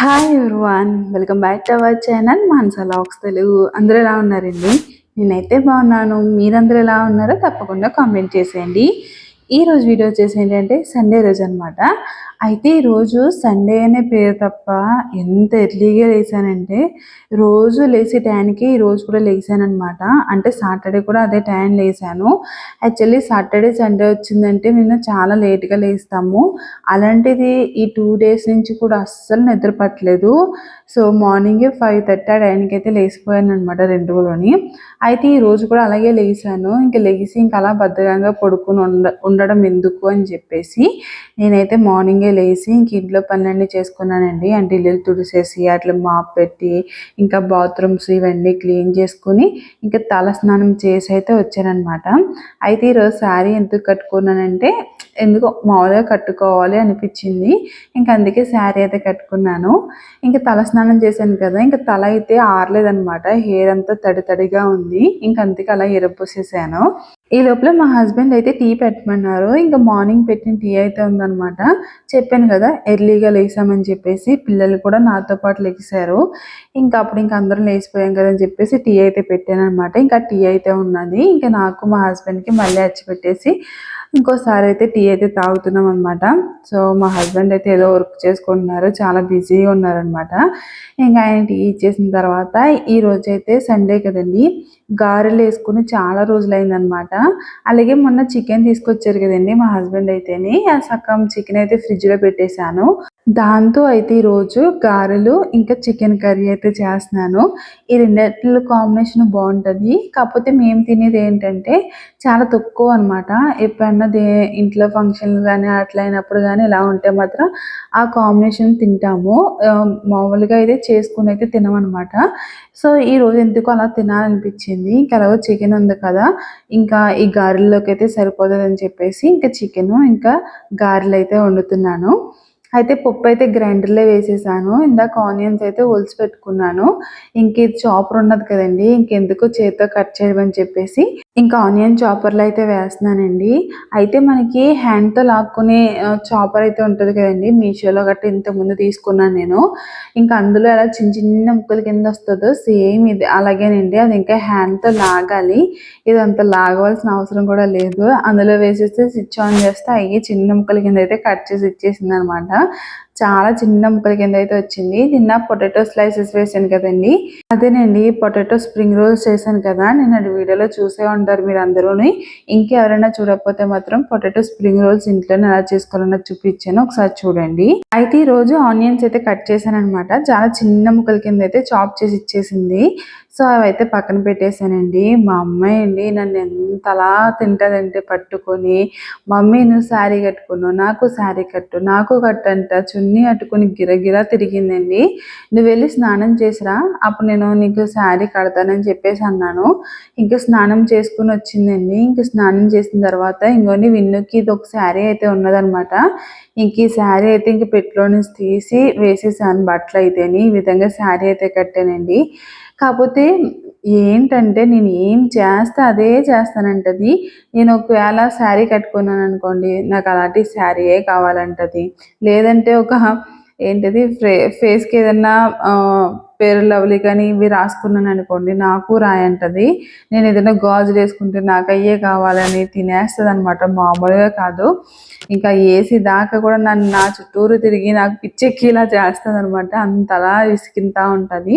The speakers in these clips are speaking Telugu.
Hi everyone welcome back to our channel Mansa లాక్స్ తెలుగు అందరూ ఎలా ఉన్నారండి? నేనైతే బాగున్నాను. మీరందరూ ఎలా ఉన్నారో తప్పకుండా కామెంట్ చేసేయండి. ఈ రోజు వీడియో వచ్చేసి ఏంటంటే సండే రోజు అనమాట అయితే ఈరోజు సండే అనే పేరు తప్ప ఎంత ఎర్లీగా లేసానంటే రోజు లేసే టైంకి ఈ రోజు కూడా లేసాను అనమాట అంటే సాటర్డే కూడా అదే టైం లేసాను యాక్చువల్లీ సాటర్డే సండే వచ్చిందంటే నిన్న చాలా లేట్గా లేస్తాము. అలాంటిది ఈ టూ డేస్ నుంచి కూడా అస్సలు నిద్రపట్టలేదు సో మార్నింగే ఫైవ్ థర్టీ ఆ టైంకి అయితే లేచిపోయాను అనమాట రెండులోని. అయితే ఈ రోజు కూడా అలాగే లేసాను ఇంకా లేచి ఇంకా అలా బద్ధకంగా పడుకుని ఉండ ఉండడం ఎందుకు అని చెప్పేసి నేనైతే మార్నింగే లేచి ఇంక ఇంట్లో పనులన్నీ చేసుకున్నానండి. అంటే ఇల్లు తుడిసేసి అట్లా మాప్ పెట్టి ఇంకా బాత్రూమ్స్ ఇవన్నీ క్లీన్ చేసుకుని ఇంకా తల స్నానం చేసి అయితే వచ్చానమాట అయితే ఈరోజు శారీ ఎందుకు కట్టుకున్నానంటే ఎందుకో మామూలుగా కట్టుకోవాలి అనిపించింది. ఇంకా అందుకే శారీ అయితే కట్టుకున్నాను. ఇంకా తల స్నానం చేశాను కదా ఇంకా తల అయితే ఆరలేదనమాట హెయిర్ అంతా తడి తడిగా ఉంది. ఇంకా అందుకే అలా ఎరపోసేసాను ఈ లోపల మా హస్బెండ్ అయితే టీ పెట్టమన్నారు. ఇంకా మార్నింగ్ పెట్టిన టీ అయితే ఉందన్నమాట. చెప్పాను కదా ఎర్లీగా లేసామని చెప్పేసి పిల్లలు కూడా నాతో పాటు లెగిసారు ఇంకా అప్పుడు ఇంకా అందరం లేచిపోయాం కదా అని చెప్పేసి టీ అయితే పెట్టాను అనమాట ఇంకా టీ అయితే ఉన్నది. ఇంకా నాకు మా హస్బెండ్కి మళ్ళీ అచ్చి పెట్టేసి ఇంకోసారి అయితే టీ అయితే తాగుతున్నాం అనమాట సో మా హస్బెండ్ అయితే ఏదో వర్క్ చేసుకుంటున్నారు. చాలా బిజీగా ఉన్నారనమాట ఇంకా ఆయన టీ ఇచ్చేసిన తర్వాత ఈ రోజు అయితే సండే కదండి. గారెలు వేసుకుని చాలా రోజులైందనమాట. అలాగే మొన్న చికెన్ తీసుకొచ్చారు కదండి మా హస్బెండ్ అయితేని. ఆ సగం చికెన్ అయితే ఫ్రిడ్జ్లో పెట్టేశాను. దాంతో అయితే ఈరోజు గారెలు ఇంకా చికెన్ కర్రీ అయితే చేస్తున్నాను. ఈ రెండిట్లో కాంబినేషన్ బాగుంటుంది. కాకపోతే మేము తినేది ఏంటంటే చాలా తక్కువ అనమాట. ఎప్పుడన్నా దే ఇంట్లో ఫంక్షన్లు కానీ అట్లా అయినప్పుడు కానీ ఇలా ఉంటే మాత్రం ఆ కాంబినేషన్ తింటాము. మామూలుగా అయితే చేసుకుని అయితే తినమనమాట. సో ఈ రోజు ఎందుకు అలా తినాలనిపించింది? ఇంకా అలాగో చికెన్ ఉంది కదా. ఇంకా ఈ గారెల్లోకి అయితే సరిపోతుంది అని చెప్పేసి ఇంకా చికెను ఇంకా గారెలు అయితే వండుతున్నాను. అయితే పప్పు అయితే గ్రైండర్లో వేసేసాను. ఇందాక ఆనియన్స్ అయితే ఒలిచి పెట్టుకున్నాను. ఇంక ఇది చాపర్ ఉన్నది కదండి. ఇంకెందుకు చేతితో కట్ చేయమని చెప్పేసి ఇంకా ఆనియన్ చాపర్లో అయితే వేస్తున్నానండి. అయితే మనకి హ్యాండ్తో లాక్కునే చాపర్ అయితే ఉంటుంది కదండి. మీషోలో గట్రా ఇంతకుముందు తీసుకున్నాను నేను. ఇంకా అందులో ఎలా చిన్న చిన్న ముక్కల కింద వస్తుందో సేమ్ ఇది. అలాగేనండి. అది ఇంకా హ్యాండ్తో లాగాలి. ఇది అంత లాగవలసిన అవసరం కూడా లేదు. అందులో వేసేస్తే స్విచ్ ఆన్ చేస్తే అయ్యి చిన్న ముక్కల కింద అయితే కట్ చేసి ఇచ్చేసింది అనమాట చాలా చిన్న ముక్కల కింద అయితే వచ్చింది. నిన్న పొటాటో స్లైసెస్ వేసాను కదండి. అదేనండి పొటాటో స్ప్రింగ్ రోల్స్ చేశాను కదా. నేను అది వీడియోలో చూసే ఉంటారు మీరు అందరూ ఇంకెవరైనా చూడకపోతే మాత్రం పొటాటో స్ప్రింగ్ రోల్స్ ఇంట్లోనే ఎలా చేసుకోవాలన్నా చూపించాను. ఒకసారి చూడండి. అయితే ఈ రోజు ఆనియన్స్ అయితే కట్ చేశాను అనమాట చాలా చిన్న ముక్కల కింద అయితే చాప్ చేసి ఇచ్చేసింది. సో అవైతే పక్కన పెట్టేశానండి. మా అమ్మాయి అండి నన్ను ఎంతలా తింటుందంటే పట్టుకొని మమ్మీ నువ్వు శారీ కట్టుకున్నావు నాకు శారీ కట్టు నాకు కట్టంట చున్నీ అట్టుకుని గిరగిరా తిరిగిందండి. నువ్వు వెళ్ళి స్నానం చేసిరా అప్పుడు నేను నీకు శారీ కడతానని చెప్పేసి అన్నాను. ఇంకా స్నానం చేసుకుని వచ్చిందండి. ఇంక స్నానం చేసిన తర్వాత ఇంకోని విన్నుకి ఇది ఒక శారీ అయితే ఉన్నదనమాట. ఇంక ఈ శారీ అయితే ఇంక పెట్టులో నుంచి తీసి వేసేసాను బట్టలు అయితేని ఈ విధంగా శారీ అయితే కట్టానండి. కాకపోతే ఏంటంటే నేను ఏం చేస్తే అదే చేస్తానంటది. నేను ఒకవేళ శారీ కట్టుకున్నాను అనుకోండి నాకు అలాంటి శారీయే కావాలంటది. లేదంటే ఒక ఏంటిది ఫే ఫేస్కి ఏదన్నా పేరు లవ్లీ కానీ ఇవి రాసుకున్నాను అనుకోండి నాకు రాయంటది. నేను ఏదైనా గాజులు వేసుకుంటే నాకు అయ్యే కావాలని తినేస్తుంది అనమాట మామూలుగా కాదు. ఇంకా ఏసీ దాకా కూడా నన్ను నా చుట్టూరు తిరిగి నాకు పిచ్చెక్కిలా చేస్తుంది అనమాట అంతలా విసికింతా ఉంటుంది.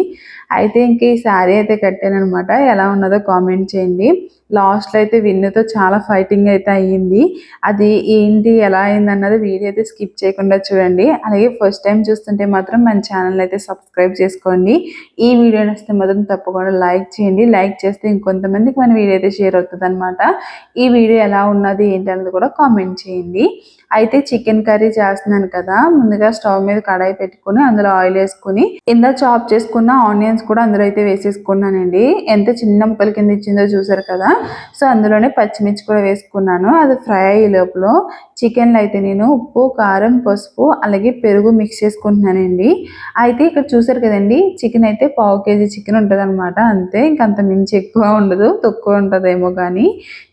అయితే ఇంక ఈ శారీ అయితే కట్టాను అనమాట ఎలా ఉన్నదో కామెంట్ చేయండి. లాస్ట్లో అయితే విన్నుతో చాలా ఫైటింగ్ అయితే అయ్యింది. అది ఏంటి ఎలా అయింది అన్నది వీడియో అయితే స్కిప్ చేయకుండా చూడండి. అలాగే ఫస్ట్ టైం చూస్తుంటే మాత్రం మన ఛానల్ అయితే సబ్స్క్రైబ్ చేసుకోండి. ఈ వీడియో నచ్చితే మాత్రం తప్పకుండా లైక్ చేయండి. లైక్ చేస్తే ఇంకొంతమందికి మన వీడియో అయితే షేర్ అవుతుంది ఈ వీడియో ఎలా ఉన్నది ఏంటి అనేది కూడా కామెంట్ చేయండి. అయితే చికెన్ కర్రీ చేస్తున్నాను కదా ముందుగా స్టవ్ మీద కడాయి పెట్టుకుని అందులో ఆయిల్ వేసుకుని కింద చాప్ చేసుకున్న ఆనియన్స్ కూడా అందులో అయితే వేసేసుకున్నానండి. ఎంత చిన్న ముక్కల కింద ఇచ్చిందో చూసారు కదా? సో అందులోనే పచ్చిమిర్చి కూడా వేసుకున్నాను. అది ఫ్రై అయ్యే లోపల చికెన్లో అయితే నేను ఉప్పు కారం పసుపు అలాగే పెరుగు మిక్స్ చేసుకుంటున్నానండి. అయితే ఇక్కడ చూసారు కదండి చికెన్ అయితే పావు కేజీ చికెన్ ఉంటుంది అనమాట అంతే ఇంకంత మించి ఎక్కువ ఉండదు తక్కువ ఉంటుందేమో కానీ.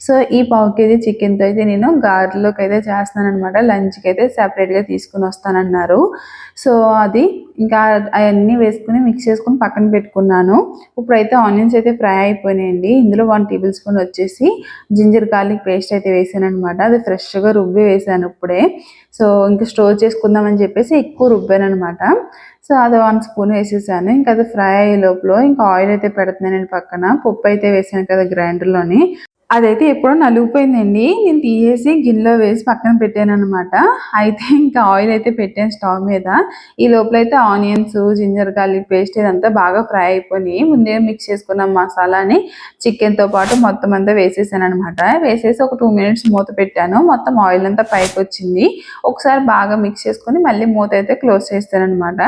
సో ఈ పావు కేజీ చికెన్తో అయితే నేను గారెలోకి అయితే చేస్తాను అనమాట అనమాట లంచ్కి అయితే సెపరేట్గా తీసుకుని వస్తానన్నారు. సో అది ఇంకా అవన్నీ వేసుకుని మిక్స్ చేసుకుని పక్కన పెట్టుకున్నాను. ఇప్పుడైతే ఆనియన్స్ అయితే ఫ్రై అయిపోయినాయండి. ఇందులో వన్ టేబుల్ స్పూన్ వచ్చేసి జింజర్ గార్లిక్ పేస్ట్ అయితే వేసాను అనమాట అది ఫ్రెష్గా రుబ్బి వేసాను ఇప్పుడే. సో ఇంకా స్టోర్ చేసుకుందామని చెప్పేసి ఎక్కువ రుబ్బాను అనమాట సో అది వన్ స్పూన్ వేసేసాను. ఇంకా అది ఫ్రై అయ్యే లోపల ఇంకా ఆయిల్ అయితే పెడుతున్నాను నేను పక్కన. పప్పు అయితే వేసాను కదా గ్రైండర్లోని. అదైతే ఎప్పుడో నలిగిపోయిందండి. నేను తీసేసి గిన్నెలో వేసి పక్కన పెట్టాను అనమాట అయితే ఇంకా ఆయిల్ అయితే పెట్టాను స్టవ్ మీద. ఈ లోపల అయితే ఆనియన్స్ జింజర్ గార్లిక్ పేస్ట్ ఇదంతా బాగా ఫ్రై అయిపోయి ముందే మిక్స్ చేసుకున్న మసాలాని చికెన్తో పాటు మొత్తం అంతా వేసేసాను అనమాట వేసేసి ఒక టూ మినిట్స్ మూత పెట్టాను. మొత్తం ఆయిల్ అంతా పైకి వచ్చింది. ఒకసారి బాగా మిక్స్ చేసుకొని మళ్ళీ మూత అయితే క్లోజ్ చేస్తాను అనమాట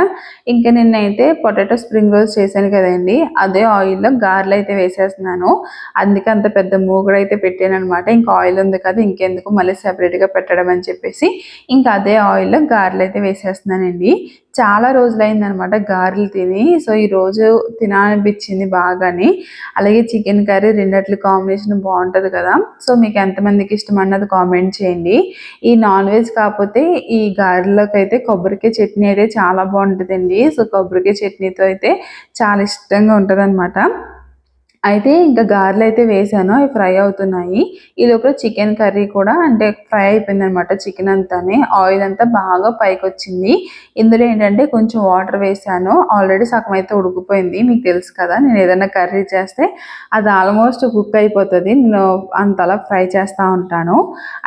ఇంకా నిన్నైతే పొటాటో స్ప్రింగ్ రోల్స్ చేశాను కదండి. అదే ఆయిల్లో గార్లు అయితే వేసేస్తున్నాను. అందుకే అంత పెద్ద కూడా అయితే పెట్టాను అనమాట ఇంకా ఆయిల్ ఉంది కదా ఇంకెందుకు మళ్ళీ సెపరేట్గా పెట్టడం అని చెప్పేసి ఇంకా అదే ఆయిల్లో గారెలు అయితే వేసేస్తున్నానండి. చాలా రోజులైంది అనమాట గారెలు తిని. సో ఈ రోజు తినాలనిపించింది బాగానే. అలాగే చికెన్ కర్రీ రెండట్లు కాంబినేషన్ బాగుంటుంది కదా. సో మీకు ఎంతమందికి ఇష్టం అన్నది కామెంట్ చేయండి. ఈ నాన్ వెజ్ కాకపోతే ఈ గారెలోకి అయితే కొబ్బరికాయ చట్నీ అయితే చాలా బాగుంటుందండి. సో కొబ్బరికాయ చట్నీతో అయితే చాలా ఇష్టంగా ఉంటుంది అయితే ఇంకా గారెలు అయితే వేసాను అవి ఫ్రై అవుతున్నాయి. ఈ లోపల చికెన్ కర్రీ కూడా అంటే ఫ్రై అయిపోయింది అనమాట చికెన్ అంతానే. ఆయిల్ అంతా బాగా పైకి వచ్చింది ఇందులో ఏంటంటే కొంచెం వాటర్ వేసాను. ఆల్రెడీ సగం అయితే ఉడికిపోయింది. మీకు తెలుసు కదా నేను ఏదైనా కర్రీ చేస్తే అది ఆల్మోస్ట్ కుక్ అయిపోతుంది. నేను అంతలా ఫ్రై చేస్తూ ఉంటాను.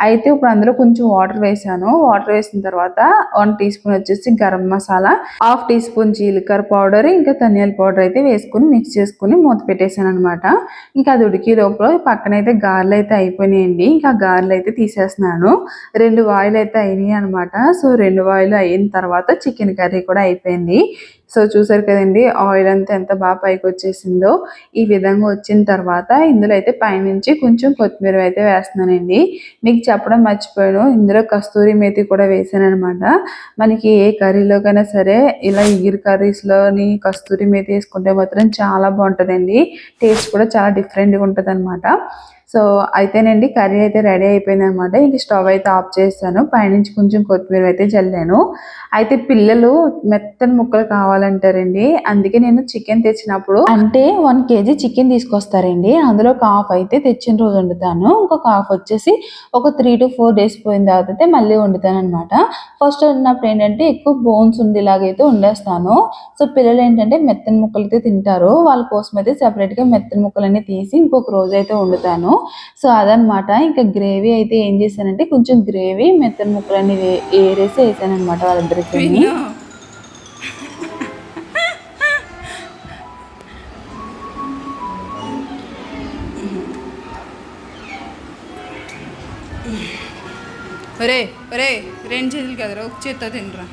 అయితే ఇప్పుడు అందులో కొంచెం వాటర్ వేసాను. వాటర్ వేసిన తర్వాత వన్ టీ స్పూన్ వచ్చేసి garam masala half teaspoon జీలకర్ర పౌడర్ ఇంకా ధనియాల పౌడర్ అయితే వేసుకుని మిక్స్ చేసుకుని మూత పెట్టేశాను అనమాట ఇంకా అది ఉడికి లోపల పక్కనైతే గారెలు అయితే అయిపోయినాయండి. ఇంకా గారెలు అయితే తీసేస్తున్నాను. రెండు వాయిల్ అయితే అయినాయి అనమాట సో రెండు వాయిల్ అయిన తర్వాత చికెన్ కర్రీ కూడా అయిపోయింది. సో చూసారు కదండి ఆయిల్ అంతా ఎంత బాగా పైకి వచ్చేసిందో. ఈ విధంగా వచ్చిన తర్వాత ఇందులో అయితే పైనుంచి కొంచెం కొత్తిమీర అయితే వేస్తున్నానండి. మీకు చెప్పడం మర్చిపోయాను ఇందులో కస్తూరి మేతి కూడా వేసాను అనమాట మనకి ఏ కర్రీలోకైనా సరే ఇలా ఇగిరి కర్రీస్లోని కస్తూరి మేతి వేసుకుంటే మాత్రం చాలా బాగుంటుందండి. టేస్ట్ కూడా చాలా డిఫరెంట్గా ఉంటుంది అనమాట సో అయితేనండి కర్రీ అయితే రెడీ అయిపోయింది అనమాట ఇంక స్టవ్ అయితే ఆఫ్ చేస్తాను. పైనుంచి కొంచెం కొత్తిమీర అయితే చల్లాను. అయితే పిల్లలు మెత్తని ముక్కలు కావాలంటారండి. అందుకే నేను చికెన్ తెచ్చినప్పుడు అంటే వన్ కేజీ చికెన్ తీసుకొస్తారండి. అందులో ఒక హాఫ్ అయితే తెచ్చిన రోజు వండుతాను. ఇంకొక హాఫ్ వచ్చేసి ఒక త్రీ టు ఫోర్ డేస్ పోయిన తర్వాత అయితే మళ్ళీ వండుతాను అనమాట ఫస్ట్ వండినప్పుడు ఏంటంటే ఎక్కువ బోన్స్ ఉండేలాగైతే వండేస్తాను. సో పిల్లలు ఏంటంటే మెత్తని ముక్కలు అయితే తింటారు. వాళ్ళ కోసం అయితే సెపరేట్గా మెత్తని ముక్కలన్నీ తీసి ఇంకొక రోజు అయితే వండుతాను. సో అదనమాట ఇంకా గ్రేవీ అయితే ఏం చేశానంటే కొంచెం గ్రేవీ మెత్తని ముక్కలన్నీ వే- ఏరేసి వేసానమాట వాళ్ళిద్దరికి ఒరే ఒరే రెండు చేతులు కదరా ఒక చేత్తో తినరా.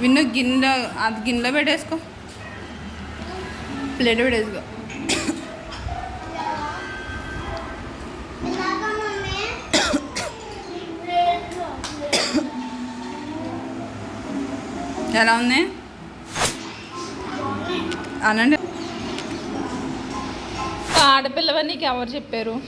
విన్ను గిన్నెలో అది గిన్నెలో పెట్టేసుకో. ప్లేట్ పెట్టేసుకో. ఎలా ఉంది? అనండి. ఆడపిల్లవని నీకు ఎవరు చెప్పారు?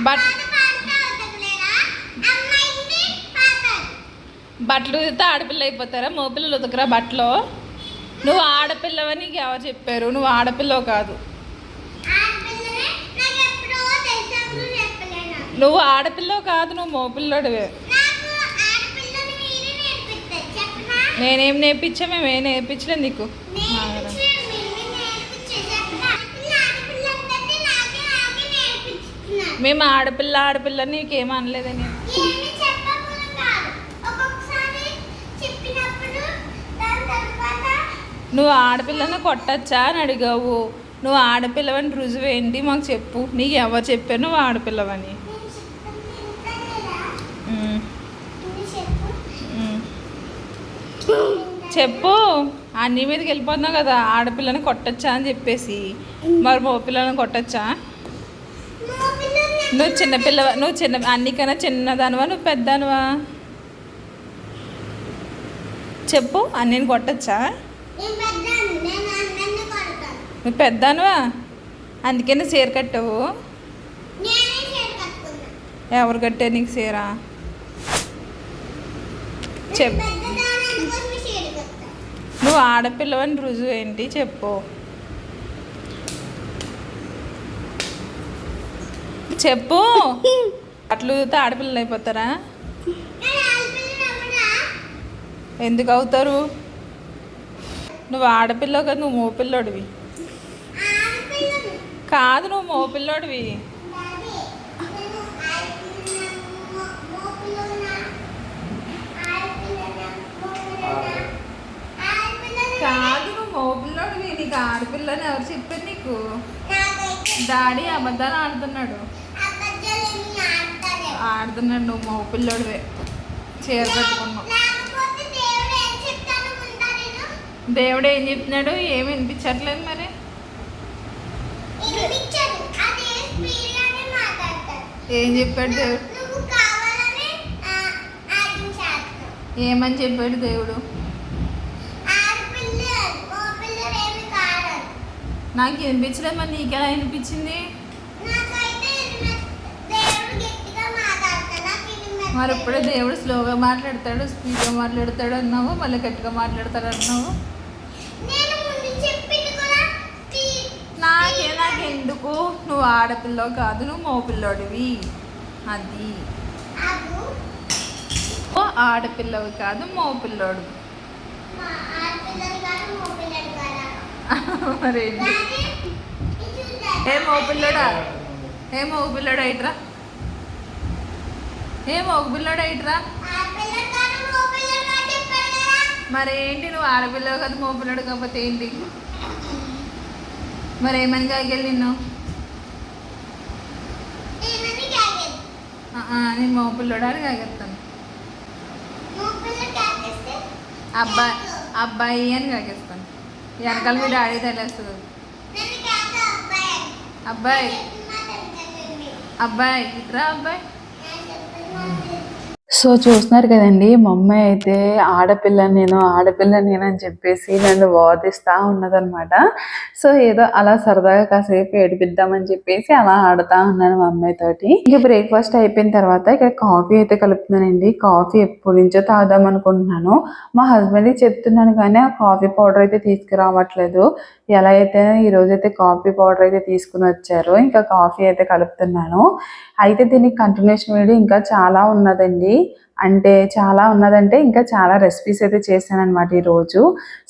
బట్- బట్టలు ఉతికితే ఆడపిల్ల అయిపోతారా? మగపిల్లలు ఉతకరా బట్టలు? నువ్వు ఆడపిల్లవని నీకు ఎవరు చెప్పారు? నువ్వు ఆడపిల్లవు కాదు. నువ్వు ఆడపిల్లవు కాదు నువ్వు మగపిల్లడివే నేనేం నేర్పించా మేము ఏం నేర్పించలేదు నీకు మేము ఆడపిల్ల ఆడపిల్ల నీకేం అనలేదని ఏమి చెప్పకూడదు కాదు. ఒక్కొక్కసారి చెప్పినప్పుడు దాని తర్వాత నువ్వు ఆడపిల్లని కొట్టచ్చా? అని అడిగావు. నువ్వు ఆడపిల్లవని రుజువు ఏంటి? మాకు చెప్పు. నీకు ఎవరు చెప్పారు నువ్వు ఆడపిల్లవని? చెప్పు. అన్ని మీదకి వెళ్ళిపోతున్నావు కదా. ఆడపిల్లని కొట్టచ్చా? అని చెప్పేసి. మరి మగ పిల్లని కొట్టచ్చా? నువ్వు చిన్నపిల్ల నువ్వు చిన్న అన్నికన్నా చిన్నదానివా? నువ్వు పెద్దదానివా? చెప్పు. అన్నీని కొట్టచ్చా? నువ్వు పెద్దదానివా? అందుకే నువ్వు చీర కట్టావు ఎవరు కట్టారు నీకు చీర? కట్టాను నువ్వు ఆడపిల్లవని రుజువు ఏంటి? చెప్పు. చెప్పు. అట్లు చూస్తే ఆడపిల్లలు అయిపోతారా? ఎందుకు అవుతారు? నువ్వు ఆడపిల్లవు కదా నువ్వు మోపిల్లోడివి ఆడపిల్లలు కాదు నువ్వు మోపిల్లోడివి డాడీ నేను ఆడపిల్లలు మోపిల్లనా ఆడపిల్లనా మోపిల్లనా ఆడపిల్లలు కాదు నువ్వు మోపిల్లోడివి నీకు ఆడపిల్లని ఎవరు చెప్పారు నీకు నాకైతే డాడీ అబద్ధాలు ఆడుతున్నాడు అబద్ధాలు ఏమి ఆడతారు ఆడుతున్నాడు నువ్వు మోపిల్లోడివే చీర కట్టుకున్నావు లేకపోతే దేవుడు ఏం చెప్తాను ముందా నేను దేవుడు ఏం చెప్తున్నాడు ఏమి వినిపించట్లేదు మరి. ఏం చెప్పాడు దేవుడు? ఏమని చెప్పాడు దేవుడు? నాకు వినిపించలేదు మరి నీకెలా వినిపించింది? మరి ఇప్పుడే దేవుడు స్లోగా మాట్లాడతాడు స్పీడ్గా మాట్లాడతాడు అన్నావు మళ్ళీ గట్టిగా మాట్లాడతాడు అన్నావు నేను ముందు చెప్పింది కూడా స్పీ- నాకే నాకు ఎందుకు? నువ్వు ఆడపిల్ల కాదు నువ్వు మోపిల్లోడివి. అది. ఓ ఆడపిల్లవి కాదు మోపిల్లోడు. మా మరి ఏంటి? ఏ మోపిల్లోడా? ఏ మోపిల్లోడు అయిట్రా? ఏ మోపిల్లోడు అయిట్రా? మరేంటి కాదు మో కాదు నువ్వు ఆడపిల్లవు మోపిల్లోడు కాకపోతే ఏంటి? మరి ఏమని ఆ, ఆ, నేను మోపిల్లోడు అని కాగేస్తాను మో అబ్బాయి అబ్బాయి అని కాగేస్తాను వెనకాల మీ డాడీ తెలియస్తుంది అబ్బాయి. అబ్బాయి ఇట్రా అబ్బాయి నేను చెప్పిన మాట వినకండి. సో చూస్తున్నారు కదండి మా అమ్మాయి అయితే ఆడపిల్ల నేను ఆడపిల్ల నేను అని చెప్పేసి నన్ను వాదిస్తూ ఉన్నదనమాట సో ఏదో అలా సరదాగా కాసేపు ఏడిపిద్దామని చెప్పేసి అలా ఆడుతూ ఉన్నాను మా అమ్మాయి తోటి. ఇంకా బ్రేక్ఫాస్ట్ అయిపోయిన తర్వాత ఇక్కడ కాఫీ అయితే కలుపుతున్నానండి. కాఫీ ఎప్పటి నుంచో తాగుదాం అనుకుంటున్నాను. మా హస్బెండ్కి చెప్తున్నాను కానీ ఆ కాఫీ పౌడర్ అయితే తీసుకురావట్లేదు. ఎలా అయితే ఈరోజు అయితే కాఫీ పౌడర్ అయితే తీసుకుని వచ్చారు ఇంకా కాఫీ అయితే కలుపుతున్నాను. అయితే దీనికి కంటిన్యూషన్ వీడియో ఇంకా చాలా ఉన్నదండి. అంటే చాలా ఉన్నదంటే ఇంకా చాలా రెసిపీస్ అయితే చేశాను అనమాట ఈరోజు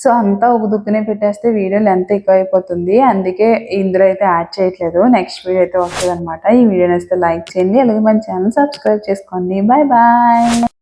సో అంతా ఒక దుక్కునే పెట్టేస్తే వీడియో లెంత్ ఎక్కువ అయిపోతుంది అందుకే ఇందులో అయితే యాడ్ చేయట్లేదు. నెక్స్ట్ వీడియో అయితే వస్తుంది అనమాట ఈ వీడియో నచ్చితే లైక్ చేయండి. అలాగే మన ఛానల్ సబ్స్క్రైబ్ చేసుకోండి. Bye bye